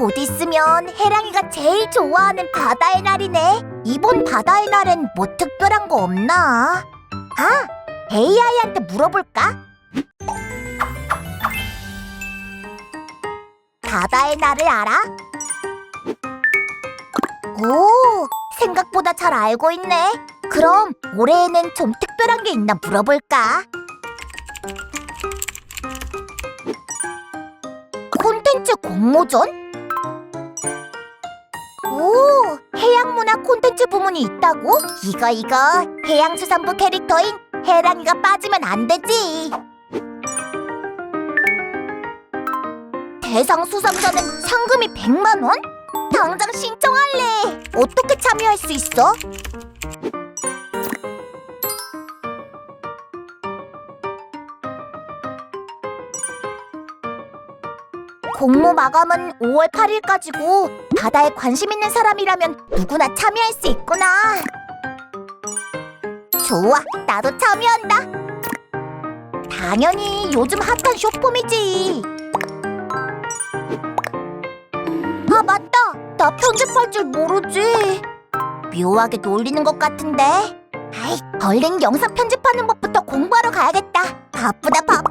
곧 있으면 혜랑이가 제일 좋아하는 바다의 날이네. 이번 바다의 날엔 뭐 특별한 거 없나? 아, AI한테 물어볼까? 바다의 날을 알아? 오, 생각보다 잘 알고 있네. 그럼 올해에는 좀 특별한 게 있나 물어볼까? 콘텐츠 공모전? 콘텐츠 부문이 있다고? 이거 이거 해양수산부 캐릭터인 해랑이가 빠지면 안 되지. 대상 수상자는 상금이 100만 원? 당장 신청할래. 어떻게 참여할 수 있어? 공모 마감은 5월 8일까지고 바다에 관심 있는 사람이라면 누구나 참여할 수 있구나. 좋아, 나도 참여한다. 당연히 요즘 핫한 쇼폼이지. 아 맞다, 나 편집할 줄 모르지. 묘하게 놀리는 것 같은데. 아이, 얼른 영상 편집하는 법부터 공부하러 가야겠다. 바쁘다 바빠.